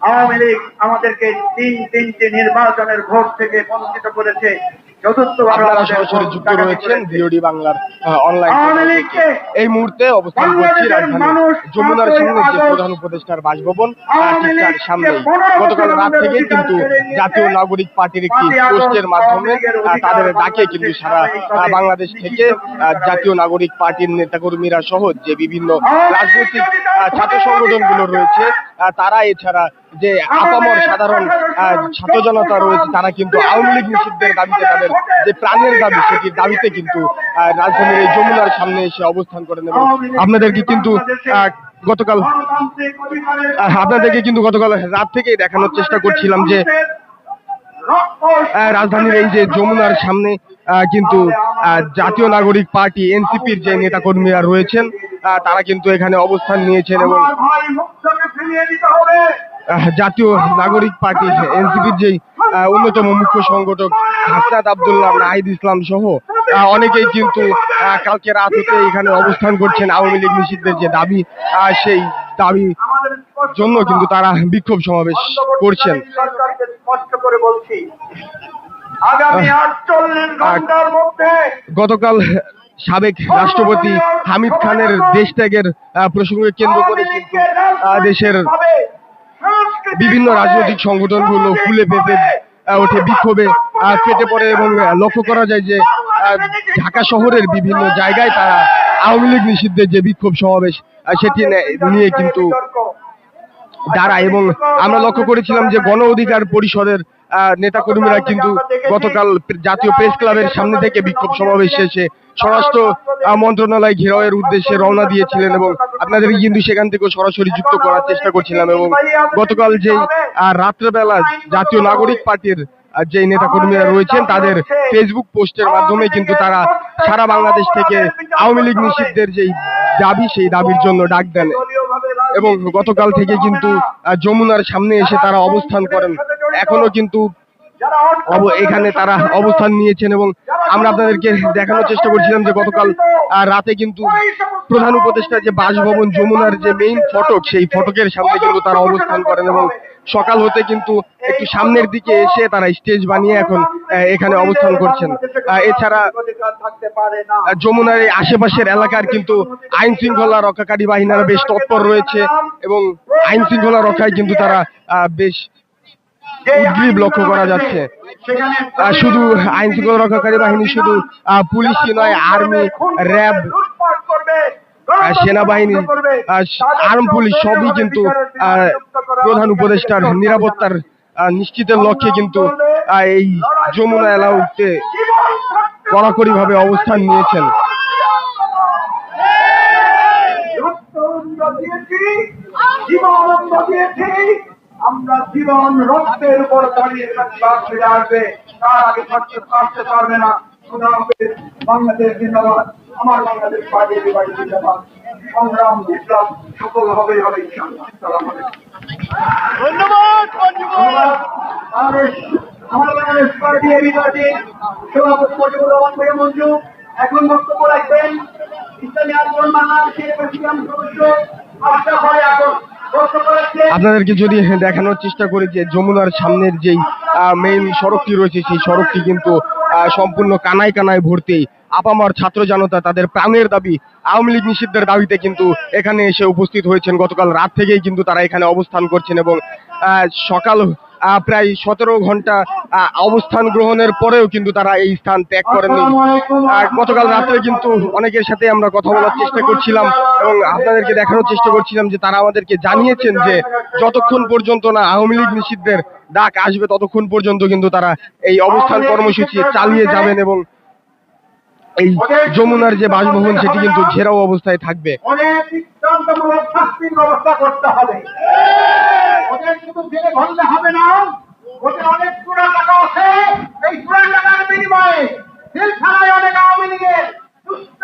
আওয়ামী লীগ আমাদেরকে তিন তিনটি নির্বাচনের ভোট থেকে বঞ্চিত করেছে। আপনারা সরাসরি যুক্ত রয়েছেন করেছে। বাংলার অনলাইন এই মুহূর্তে অবস্থান করছি রাজধানী যমুনার পাঁচই যে প্রধান উপদেষ্টার বাসভবন তার গতকাল রাত থেকে কিন্তু জাতীয় নাগরিক পার্টির একটি পোস্টের মাধ্যমে তাদের ডাকে কিন্তু সারা বাংলাদেশ থেকে জাতীয় নাগরিক পার্টির নেতাকর্মীরা সহ যে বিভিন্ন রাজনৈতিক ছাত্র সংগঠনগুলো রয়েছে তারা এছাড়া যে আপামর সাধারণ ছাত্র জনতা রয়েছে, তারা কিন্তু আওয়ামী লীগ নিষিদ্ধের দাবিতে তাদের যে প্রাণের দাবি, সেটির দাবিতে কিন্তু রাজধানীর এই যমুনার সামনে এসে অবস্থান করেন এবং আপনাদেরকে কিন্তু গতকাল আপনাদেরকে কিন্তু গতকাল রাত থেকেই দেখানোর চেষ্টা করছিলাম যে রাজধানীর এই যে যমুনার সামনে কিন্তু জাতীয় নাগরিক পার্টি, এনসিপির যে নেতাকর্মীরা রয়েছেন তারা কিন্তু এখানে অবস্থান নিয়েছেন এবং জাতীয় নাগরিক পার্টি এনসিপির যেই অন্যতম মুখ্য সংগঠক হাসনাত আবদুল্লাহ নাহিদ ইসলাম সহ অনেকেই কিন্তু কালকে রাত হতে এখানে অবস্থান করছেন। আওয়ামী লীগ নিষিদ্ধের যে দাবি সেই দাবি জন্য কিন্তু তারা বিক্ষোভ সমাবেশ করছেন। গতকাল সাবেক রাষ্ট্রপতি হামিদ খানের দেশ ত্যাগের প্রসঙ্গে কেন্দ্র করে কিন্তু দেশের বিভিন্ন রাজনৈতিক সংগঠনগুলো ফুলে আহ, ওঠে বিক্ষোভে ফেটে পড়ে এবং লক্ষ্য করা যায় যে ঢাকা শহরের বিভিন্ন জায়গায় তারা আওয়ামী লীগ নিষিদ্ধের যে বিক্ষোভ সমাবেশ সেটি নিয়ে কিন্তু দাঁড়ায় এবং আমরা লক্ষ্য করেছিলাম যে গণ অধিকার পরিষদের নেতাকর্মীরা কিন্তু গতকাল জাতীয় প্রেস ক্লাবের সামনে থেকে বিক্ষোভ সমাবেশ শেষে স্বরাষ্ট্র মন্ত্রণালয় ঘেরাওয়ের উদ্দেশ্যে রওনা দিয়েছিলেন এবং আপনাদের কিন্তু সেখান থেকে সরাসরি যুক্ত করার চেষ্টা করছিলাম এবং গতকাল যেই রাত্রেবেলা জাতীয় নাগরিক পার্টির যে নেতাকর্মীরা রয়েছেন তাদের ফেসবুক পোস্টের মাধ্যমে কিন্তু তারা সারা বাংলাদেশ থেকে আওয়ামী লীগ নিষিদ্ধের যেই দাবি সেই দাবির জন্য ডাক দেন। এবং গতকাল থেকে কিন্তু যমুনার সামনে এসে তারা অবস্থান করেন। এখনও কিন্তু এখানে তারা অবস্থান নিয়েছেন এবং আমরা আপনাদেরকে দেখানোর চেষ্টা করছিলাম যে গতকাল রাতে কিন্তু প্রধান উপদেষ্টা যে বাসভবন, যমুনার যে মেইন ফটক, সেই ফটকের সামনে কিন্তু তারা অবস্থান করেন এবং সকাল হতে কিন্তু একটু সামনের দিকে এসে তারা স্টেজ বানিয়ে এখন এখানে অবস্থান করছেন। এছাড়া যমুনার এই আশেপাশের এলাকার কিন্তু আইন শৃঙ্খলা রক্ষাকারী বাহিনীরা বেশ তৎপর রয়েছে এবং আইন শৃঙ্খলা রক্ষায় কিন্তু তারা বেশ উদ্গ্রীব লক্ষ্য করা যাচ্ছে। শুধু আইন শৃঙ্খলা রক্ষাকারী বাহিনী, শুধু পুলিশই নয়, আর্মি, র্যাব সেনাবাহিনী আর্ম পুলিশ সবই কিন্তু প্রধান উপদেষ্টার নিরাপত্তার নিশ্চিতের লক্ষ্যে কিন্তু এই যমুনা এলাকাতে কড়াকড়ি ভাবে অবস্থান নিয়েছেন। রক্ত দিয়েছি জীবন দিয়েছি আমরা জীবন রক্তের উপর দাঁড়িয়ে ফিরে আসবে তার আগে থাকতে পারবে না। বাংলাদেশ জিন্দাবাদ। আমার বাংলাদেশ পার্টি জিন্দাবাদ। সংগ্রাম বিপ্লব সফল হবে হবে ইনশাআল্লাহ। ধন্যবাদ আমার বাংলাদেশ পার্টি এবি পার্টি সভাপতি মজিবুর রহমান ভাইয়া মঞ্জু এখন বক্তব্য রাখবেন ইসলামী আন্দোলন বাংলাদেশের প্রেসিডেন্ট সদস্য আশরাফ ভাই এখন আপনাদেরকে যদি দেখানোর চেষ্টা করি যে যমুনার সামনের যেই মেইন সড়কটি রয়েছে সেই সড়কটি কিন্তু আহ, সম্পূর্ণ কানায় কানায় ভর্তি। আপামার ছাত্র জনতা তাদের প্রাণের দাবি আওয়ামী লীগ নিষিদ্ধের দাবিতে কিন্তু এখানে এসে উপস্থিত হয়েছেন। গতকাল রাত থেকেই কিন্তু তারা এখানে অবস্থান করছেন এবং সকাল প্রায় সতেরো ঘণ্টা অবস্থান গ্রহণের পরেও কিন্তু তারা এই স্থান ত্যাগ করেননি। গতকাল রাত্রে কিন্তু অনেকের সাথে আমরা কথা বলার চেষ্টা করছিলাম এবং আপনাদেরকে দেখানোর চেষ্টা করছিলাম যে তারা আমাদেরকে জানিয়েছেন যে যতক্ষণ পর্যন্ত না আওয়ামী লীগ নিষিদ্ধের ডাক আসবে ততক্ষণ পর্যন্ত কিন্তু তারা এই অবস্থান কর্মসূচি চালিয়ে যাবেন এবং এই যমুনার যে বাসভবন সেটি কিন্তু ঘেরাও অবস্থায় থাকবে। অনেক হবে। না ওদের টাকা আছে এই চূড়া টাকার বিনিময়ে জেলখানায় অনেক আওয়ামী লীগের দুষ্ট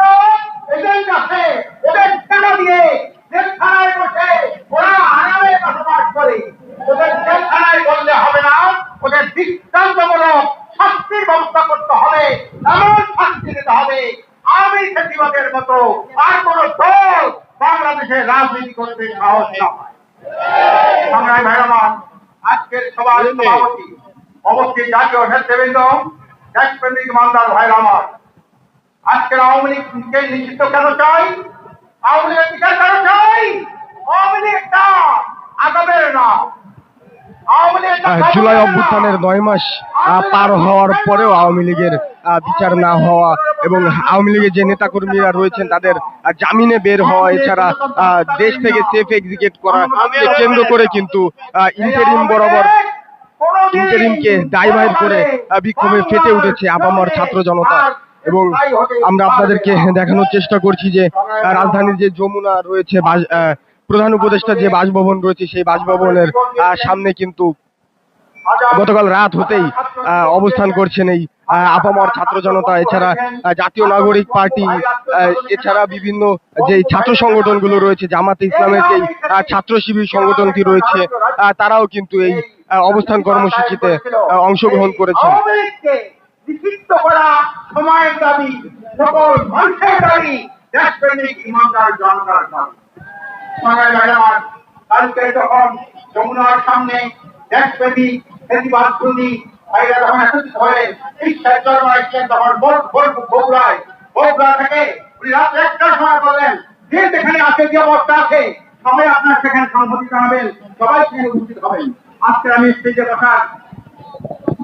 এজেন্ট আছে ওদের টাকা দিয়ে জেলখানায় বসে ওরা আরামে বসবাস করে ওদের জেলখানায় বললে হবে না ওদের দৃষ্টান্তমূলক শাস্তির ব্যবস্থা করতে হবে এমন শাস্তি দিতে হবে আমি ফেসিবাদের মতো আর কোন দল বাংলাদেশের রাজনীতি করতে সাহস না হয় সংগ্রামী ভাই আমার আজকের সবার সভাপতি অবশ্যই জাতীয় নেতৃবৃন্দ দেশপ্রেমিক মান্দার ভাই আমার আজকের আওয়ামী লীগকে নিষিদ্ধ কেন চাই? আওয়ামী লীগের বিচার কেন চাই? আওয়ামী লীগটা আগামের না আওয়ামী লীগ একটা আহ, জুলাই অভ্যুত্থানের নয় মাস পার হওয়ার পরেও আওয়ামী লীগের বিচার না হওয়া এবং আওয়ামী লীগের যে নেতাকর্মীরা রয়েছেন তাদের জামিনে বের হওয়া এছাড়া দেশ থেকে সেফ এক্সিকিউট করা কেন্দ্র করে কিন্তু ইন্টারিম বরাবর ইন্টারিমকে দায়ভার করে বিক্ষোভে ফেটে উঠেছে আপামর ছাত্র জনতা। এবং আমরা আপনাদেরকে দেখানোর চেষ্টা করছি যে রাজধানীর যে যমুনা রয়েছে প্রধান উপদেষ্টা যে বাসভবন রয়েছে, সেই বাসভবনের সামনে কিন্তু গতকাল রাত হতেই অবস্থান করছেন এই আপামর ছাত্র জনতা, এছাড়া জাতীয় নাগরিক পার্টি এছাড়া বিভিন্ন যে ছাত্র সংগঠনগুলো রয়েছে, জামাতে ইসলামের যে ছাত্র শিবির সংগঠনটি রয়েছে তারাও কিন্তু এই অবস্থান কর্মসূচিতে অংশগ্রহণ করেছেন। সময়ের দাবি, সকল মানুষের দাবি, দেশপ্রেমিক ইমানদার জনতার দাবি। কালকে যখন যমুনার সামনে দেশপ্রেমিক প্রতিবাদী ভাইরা যখন একত্রিত হয়ে ঈশ্বর জন্মাইছিলেন তখন বগুড়ায়। বগুড়া থেকে উনি রাত একটার সময় বললেন যে যেখানে আছে যে অবস্থা আছে সবাই আপনার সেখানে সংহতি জানাবেন সবাই সেখানে উপস্থিত হবেন। আজকে আমি স্টেজে বসার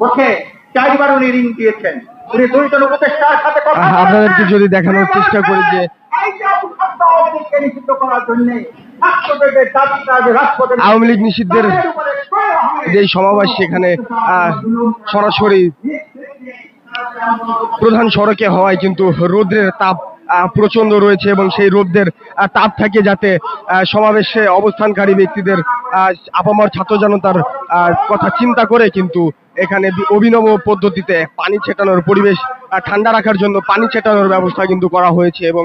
বসে চারবার উনি রিং দিয়েছেন। উনি দুইজন উপদেষ্টার সাথে কথা আপনাদেরকে যদি দেখানোর চেষ্টা করি যে এই যে অবস্থাটা আওয়ামী লীগকে নিষিদ্ধ করার জন্য আওয়ামী লীগ নিষিদ্ধের। যে সমাবেশ সেখানে সরাসরি প্রধান সড়কে হওয়ায় কিন্তু রৌদ্রের তাপ প্রচণ্ড রয়েছে এবং সেই রৌদ্রের তাপ থাকে যাতে সমাবেশে অবস্থানকারী ব্যক্তিদের আহ, আপামর ছাত্র জনতার কথা চিন্তা করে কিন্তু এখানে অভিনব পদ্ধতিতে পানি ছেটানোর পরিবেশ ঠান্ডা রাখার জন্য পানি ছেটানোর ব্যবস্থা কিন্তু করা হয়েছে এবং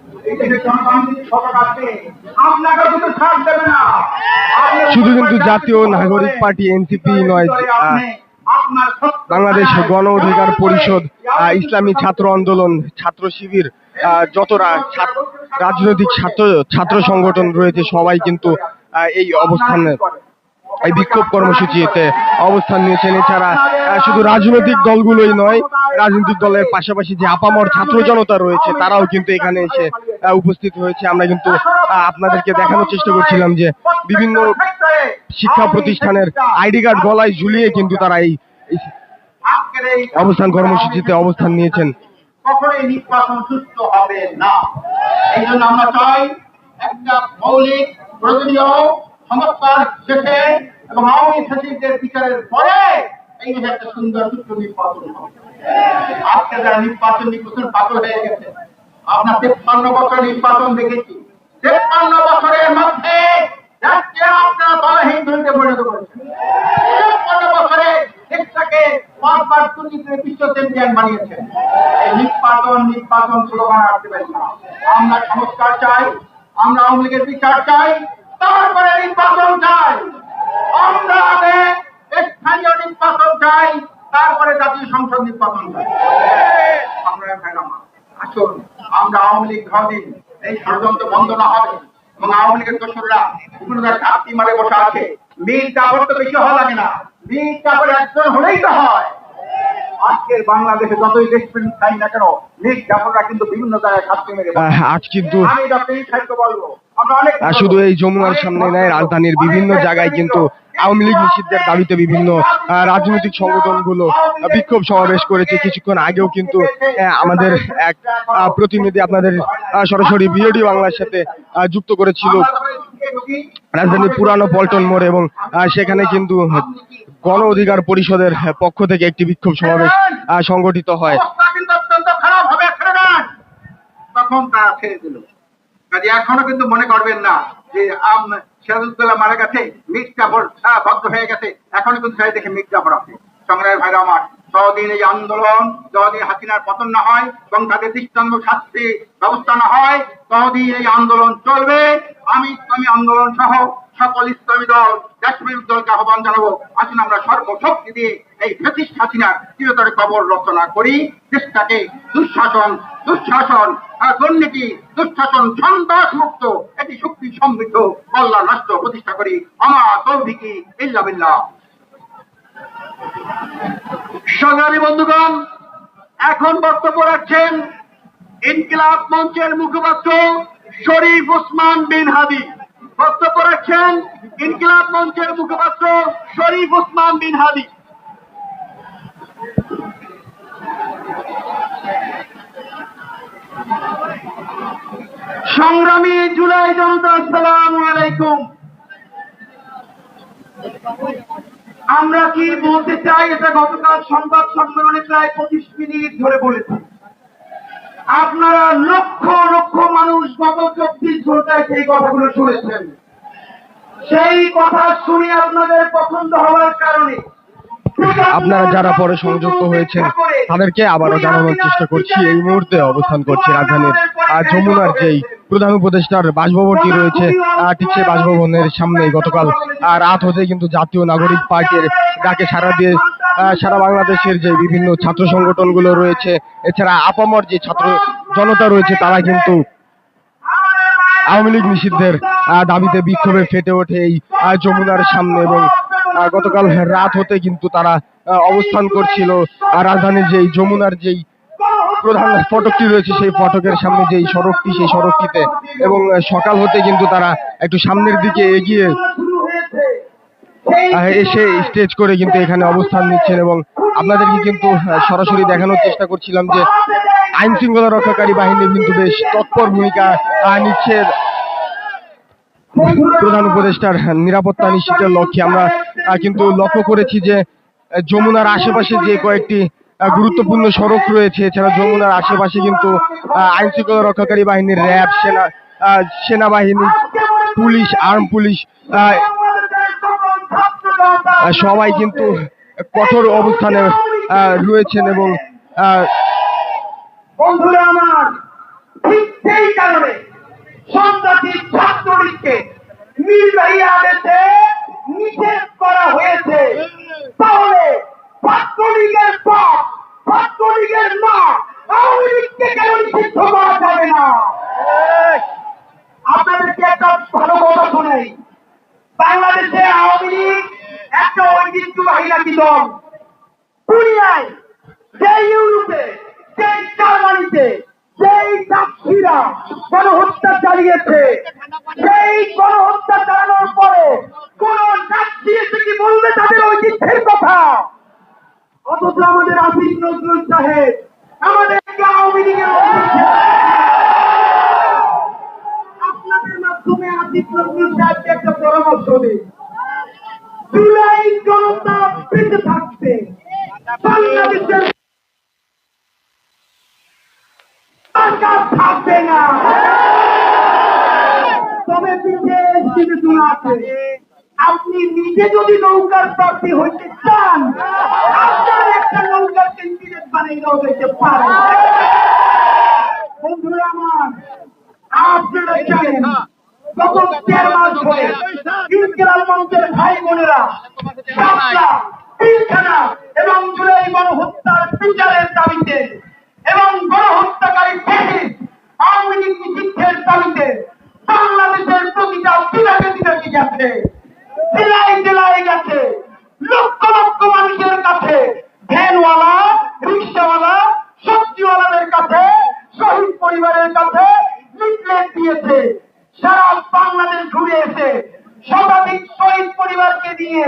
শুধু কিন্তু জাতীয় নাগরিক পার্টি এনসিপি নয় বাংলাদেশ গণ অধিকার পরিষদ আহ, ইসলামী ছাত্র আন্দোলন ছাত্র শিবির যত রাজনৈতিক ছাত্র ছাত্র সংগঠন রয়েছে সবাই কিন্তু এই অবস্থানে এই বিক্ষোভ কর্মসূচিতে অবস্থান নিয়েছেন। এছাড়া শুধু রাজনৈতিক দলগুলোই নয়, রাজনৈতিক দলের পাশাপাশি যে আপামর ছাত্র জনতা রয়েছে, তারাও কিন্তু এখানে এসে উপস্থিত হয়েছে। আমরা কিন্তু আপনাদেরকে দেখানোর চেষ্টা করছিলাম যে বিভিন্ন শিক্ষা প্রতিষ্ঠানের আইডি কার্ড গলায় ঝুলিয়ে কিন্তু তারা এই অবস্থান কর্মসূচিতে অবস্থান নিয়েছেন। কখনোই নির্বাচন সুস্থ হবে না। এই জন্য আমরা চাই একটা মৌলিক প্রয়োজনীয় সংস্কার শেষে আপনার তেপ্পান্ন আমরা সংস্কার চাই আমরা আওয়ামী লীগের বিচার চাই তারপরে নির্বাচন চাই। আমরা আগে স্থানীয় নির্বাচন চাই, তারপরে জাতীয় সংসদ নির্বাচন চাই। আসুন, আমরা আওয়ামী লীগ ধরদিন এই ষড়যন্ত্র বন্ধ না হবে। এবং আওয়ামী লীগের দোসররা বিভিন্ন চাকরি মারে বসে আছে। মীর কাপড় তো বেশি হওয়া লাগে না। মীর কাপড় একজন হলেই তো হয়। আজকের বাংলাদেশে যতই চাই না কেন কিন্তু বিভিন্ন জায়গায় মেরে আজ কিন্তু আমি ডক্টর সাহিত্য বলব। শুধু এই যমুনার সামনে নয় রাজধানীর বিভিন্ন জায়গায় কিন্তু আওয়ামী লীগ নিষিদ্ধের দাবিতে বিভিন্ন রাজনৈতিক সংগঠনগুলো বিক্ষোভ সমাবেশ করেছে। কিছুক্ষণ আগেও কিন্তু আমাদের এক প্রতিনিধি আপনাদের সরাসরি বিওডি বাংলার সাথে যুক্ত করেছিল। রাজধানীর পুরানো পল্টন মোড় এবং সেখানে কিন্তু গণ অধিকার পরিষদের পক্ষ থেকে একটি বিক্ষোভ সমাবেশ সংগঠিত হয়। তখন এখনও কিন্তু মনে করবেন না যে, আম- মারা গেছে মির জাফর হয়ে গেছে, এখন কিন্তু দেখে মির জাফর আছে সংগ্রামের ভাইরা আমার। যতদিন এই আন্দোলন, যতদিন হাসিনার পতন না হয় এবং তাদের দৃষ্টান্ত শাস্তি ব্যবস্থা না হয়, ততদিন এই আন্দোলন চলবে। আমি ইসলামী আন্দোলন সহ সকল ইসলামী দল দেশপ্রেমিক দলকে আহ্বান জানাব। আসুন আমরা সর্বশক্তি দিয়ে এই ব্রিটিশ হাসিনার চিরতরে কবর রচনা করি। দেশটাকে দুঃশাসন দুঃশাসন দুর্নীতি, দুঃশাসন সন্ত্রাস মুক্ত একটি শক্তি সমৃদ্ধ কল্যাণ রাষ্ট্র প্রতিষ্ঠা করি। আমা তৌফিকি ইল্লা সংগ্রামী বন্ধুগণ, এখন বক্তব্য রাখছেন ইনকিলাব মঞ্চের মুখপাত্র শরীফ ওসমান বিন হাদি। বক্তব্য রাখছেন ইনকিলাব মঞ্চের মুখপাত্র শরীফ ওসমান বিন হাদি। সংগ্রামী জুলাই জনতা, আসসালামু আলাইকুম। আমরা কি বলতে চাই? এটা গতকাল সংবাদ সম্মেলনে প্রায় পঁচিশ মিনিট ধরে বলেছি। আপনারা লক্ষ লক্ষ মানুষ গত চব্বিশ ঘন্টায় সেই কথাগুলো শুনেছেন। সেই কথা শুনে আপনাদের পছন্দ হওয়ার কারণে আপনারা যারা পরে সংযুক্ত হয়েছেন তাদেরকে আবারও জানানোর চেষ্টা করছি। এই মুহূর্তে অবস্থান করছি রাজধানীর আহ, যমুনার যেই প্রধান উপদেষ্টার বাসভবনটি রয়েছে ঠিক সেই বাসভবনের সামনে গতকাল আহ, রাত হতে কিন্তু জাতীয় নাগরিক পার্টির ডাকে সারা দিয়ে সারা বাংলাদেশের যে বিভিন্ন ছাত্র সংগঠনগুলো রয়েছে এছাড়া আপামর যে ছাত্র জনতা রয়েছে তারা কিন্তু আওয়ামী লীগ নিষিদ্ধের দাবিতে বিক্ষোভে ফেটে ওঠে এই যমুনার সামনে এবং গতকাল রাত হতে কিন্তু তারা অবস্থান করছিল। রাজধানীর যেই যমুনার যেই প্রধান ফটকটি রয়েছে, সেই ফটকের সামনে যেই সড়কটি, সেই সড়কটিতে এবং সকাল হতে কিন্তু তারা একটু সামনের দিকে এগিয়ে এসে স্টেজ করে কিন্তু এখানে অবস্থান নিচ্ছেন এবং আপনাদেরকে কিন্তু সরাসরি দেখানোর চেষ্টা করছিলাম যে আইন শৃঙ্খলা রক্ষাকারী বাহিনী কিন্তু বেশ তৎপর ভূমিকা নিচ্ছে। প্রধান উপদেষ্টার নিরাপত্তা নিশ্চিতের লক্ষ্যে আমরা কিন্তু লক্ষ্য করেছি যে যমুনার আশেপাশে যে কয়েকটি গুরুত্বপূর্ণ সড়ক রয়েছে, এছাড়া যমুনার আশেপাশে কিন্তু আইন শৃঙ্খলা রক্ষাকারী বাহিনীর র্যাব, সেনা সেনাবাহিনী, পুলিশ, আর্ম পুলিশ সবাই কিন্তু কঠোর অবস্থানে রয়েছেন এবং নির্বাহী আদেশে হয়েছে। তাহলে ছাত্রলীগের পথ ছাত্রলীগের না, আওয়ামী কেন নিষিদ্ধ করা যাবে না? আপনাদেরকে একটা ভালো কথা বাংলাদেশে আওয়ামী লীগ একটা দুনিয়ায় সেই ইউরোপে সেই জার্মানিতে সেই সাক্ষীরা গণহত্যা চালিয়েছে, সেই গণহত্যা চালানোর পরে কোন সাক্ষী এসে কি বলবে তাদের ঐতিহ্যের কথা অথচ আসিফ নজরুল সাহেব আওয়ামী আপনাদের মাধ্যমে নজরুল সাহেবকে একটা পরামর্শ জুলাই জনতা বেঁচে বাংলাদেশের থাকবে না। তবে আছে আপনি নিজে যদি নৌকার প্রার্থী হইতে চান, আপনার একটা নৌকার ক্যান্ডিডেট বানিয়ে যেতে পারে। বন্ধুরা আমার, আপনারা জানেন এবং জুলাই গণহত্যার বিচারের দাবিতে এবং গণহত্যাকারী ফ্যাসিস্ট আওয়ামী বাংলাদেশের প্রতিটা গেছে গেছে, লক্ষ শহীদ কাছে লিফলেট দিয়েছে। সারা বাংলাদেশ ঘুরে এসে শতাধিক শহীদ পরিবারকে নিয়ে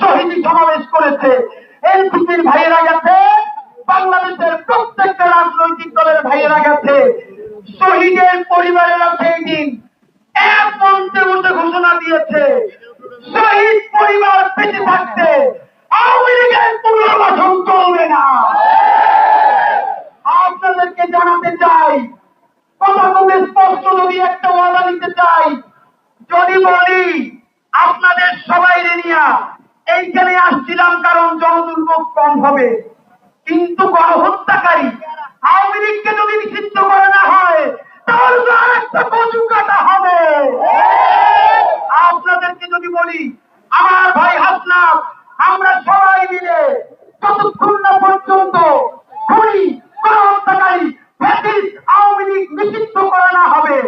শহীদ সমাবেশ করেছে। এনসিপির ভাইয়েরা গেছে, বাংলাদেশের প্রত্যেকটা রাজনৈতিক দলের ভাইয়েরা গেছে। শহীদের পরিবারেরা সেই দিন এক মন্ত্রে মধ্যে ঘোষণা দিয়েছে, শহীদ পরিবার বেঁচে থাকতে আওয়ামী লীগের পুনর্বাসন চলবে না। আপনাদেরকে জানাতে চাই খুব স্পষ্ট যদি একটা ওয়াদা নিতে চাই, যদি বলি, আপনাদের সবাই এইখানে আসছিলাম কারণ জনদুর্ভোগ কম হবে। কিন্তু গণহত্যাকারী আওয়ামী লীগকে যদি নিষিদ্ধ করে না হয়, তাহলে একটা আপনাদেরকে যদি বলি, আমার ভাই হাসনাব আমরা সবাই মিলে যতক্ষণ না পর্যন্ত খুনি গণহত্যাকারী ফ্যাসিস্ট আওয়ামী লীগ নিষিদ্ধ করা না হবে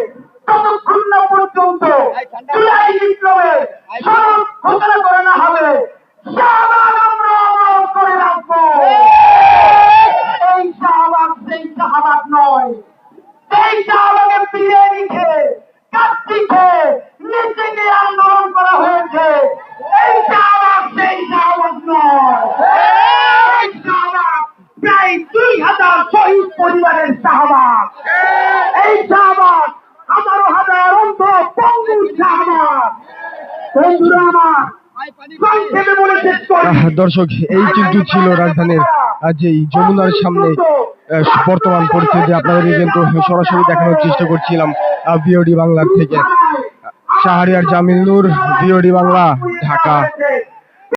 ততক্ষণ না পর্যন্ত জুলাই বিপ্লবে সড়ক ঘোষণা করা না হবে শাহবাগ আমরা অবরোধ করে রাখব এই শাহবাগ সেই শাহবাগ নয় সেই শাহবাগে ফিরে নিচে কার্তিকে নিচে গিয়ে আন্দোলন করা হয়েছে এই শাহবাগ সেই শাহবাগ নয় এই শাহবাগ প্রায় দুই হাজার শহীদ পরিবারের শাহবাগ এই শাহবাগ হাজারো হাজার অন্ধ পঙ্গু শাহবাগ বন্ধুরা আমার সংক্ষেপে বলে শেষ করি আহ, দর্শক এই কিন্তু ছিল রাজধানীর যেই যে যমুনার সামনে আহ, বর্তমান পরিস্থিতি আপনাদের কিন্তু সরাসরি দেখানোর চেষ্টা করছিলাম বিওডি বাংলার থেকে। শাহরিয়ার জামিল নূর বিওডি বাংলা ঢাকা।